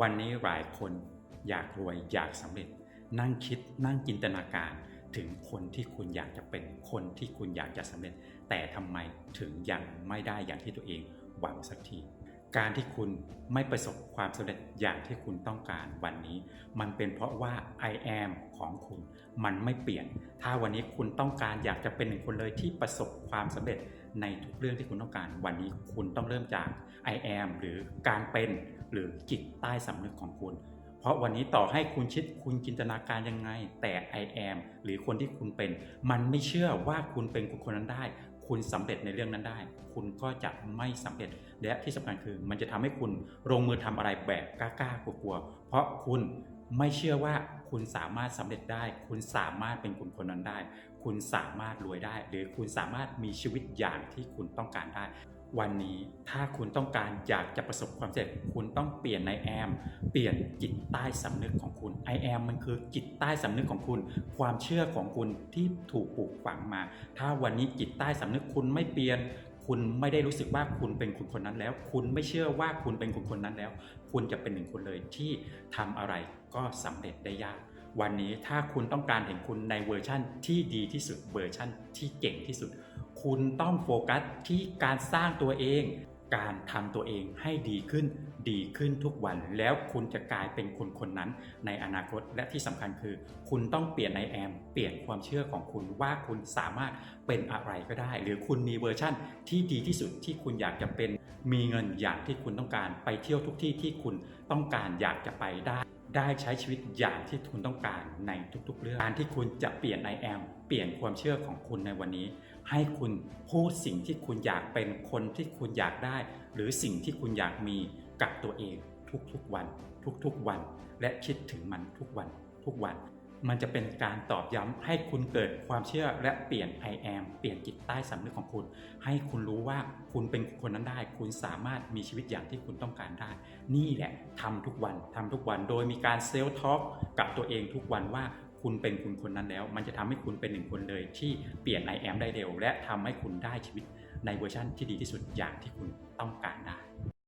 วันนี้หลายคนอยากรวยอยากสำเร็จ นั่งคิดนั่งจินตนาการถึงคนที่คุณอยากจะเป็นคนที่คุณอยากจะสำเร็จ แต่ทำไมถึงยังไม่ได้อย่างที่ตัวเองหวังสักที การที่คุณไม่ประสบความสำเร็จอย่างที่คุณต้องการวันนี้ มันเป็นเพราะว่า I am ของคุณ มันไม่เปลี่ยน ถ้าวันนี้คุณต้องการอยากจะเป็นหนึ่งคนเลยที่ประสบความสำเร็จในทุกเรื่องที่คุณต้องการ วันนี้คุณต้องเริ่มจาก I am หรือการเป็นหรือจิตใต้สำนึกของคุณ เพราะวันนี้ต่อให้คุณคิดคุณจินตนาการยังไง แต่ I am หรือคนที่คุณเป็น มันไม่เชื่อว่าคุณเป็นคนนั้นได้ คุณสำเร็จในเรื่องนั้นได้ คุณก็จะไม่สำเร็จและที่สำคัญคือ มันจะทำให้คุณลงมือทำอะไรแบบกล้าๆกลัวๆเพราะคุณไม่เชื่อว่าคุณสามารถสำเร็จได้ คุณสามารถเป็นคนคนนั้นได้ คุณสามารถรวยได้ หรือคุณสามารถมีชีวิตอย่างที่คุณต้องการได้ วันนี้ถ้าคุณต้องการอยากจะประสบความสำเร็จคุณต้องเปลี่ยนในแอมเปลี่ยนจิตใต้สำนึกของคุณ I am มันคือจิตใต้สำนึกของคุณ ความเชื่อของคุณที่ถูกปลูกฝังมา ถ้าวันนี้จิตใต้สำนึกคุณไม่เปลี่ยน คุณไม่ได้รู้สึกว่าคุณเป็นคนคนนั้นแล้ว คุณไม่เชื่อว่าคุณเป็นคนคนนั้นแล้ว คุณจะเป็นหนึ่งคนเลยที่ทำอะไรก็สำเร็จได้ยากวันนี้ถ้าคุณต้องการเห็นคุณในเวอร์ชั่นที่ดีที่สุดเวอร์ชั่นที่เก่งที่สุด คุณต้องโฟกัสที่การสร้างตัวเอง การทำตัวเองให้ดีขึ้น ดีขึ้นทุกวัน แล้วคุณจะกลายเป็นคนคนนั้นในอนาคต และที่สำคัญคือ คุณต้องเปลี่ยนในแอม เปลี่ยนความเชื่อของคุณว่าคุณสามารถเป็นอะไรก็ได้ หรือคุณมีเวอร์ชั่นที่ดีที่สุดที่คุณอยากจะเป็น มีเงินอย่างที่คุณต้องการ ไปเที่ยวทุกที่ที่คุณต้องการอยากจะไปได้ ได้ใช้ชีวิตอย่างที่คุณต้องการในทุกๆ เรื่อง การที่คุณจะเปลี่ยนไอแอมเปลี่ยนความเชื่อของคุณในวันนี้ ให้คุณพูดสิ่งที่คุณอยากเป็นคนที่คุณอยากได้ หรือสิ่งที่คุณอยากมีกับตัวเองทุกๆวัน ทุกๆวัน และคิดถึงมันทุกวันทุกวัน มันจะเป็นการตอบย้ำให้คุณเกิดความเชื่อและเปลี่ยน I am เปลี่ยนจิตใต้สำนึกของคุณ ให้คุณรู้ว่าคุณเป็นคนนั้นได้ คุณสามารถมีชีวิตอย่างที่คุณต้องการได้ นี่แหละทำทุกวันทำทุกวัน โดยมีการเซลล์ทอล์กกับตัวเองทุกวันว่าคุณเป็นคุณคนนั้นแล้ว มันจะทำให้คุณเป็นหนึ่งคนเลยที่เปลี่ยน I am ได้เร็ว และทำให้คุณได้ชีวิตในเวอร์ชันที่ดีที่สุดอย่างที่คุณต้องการได้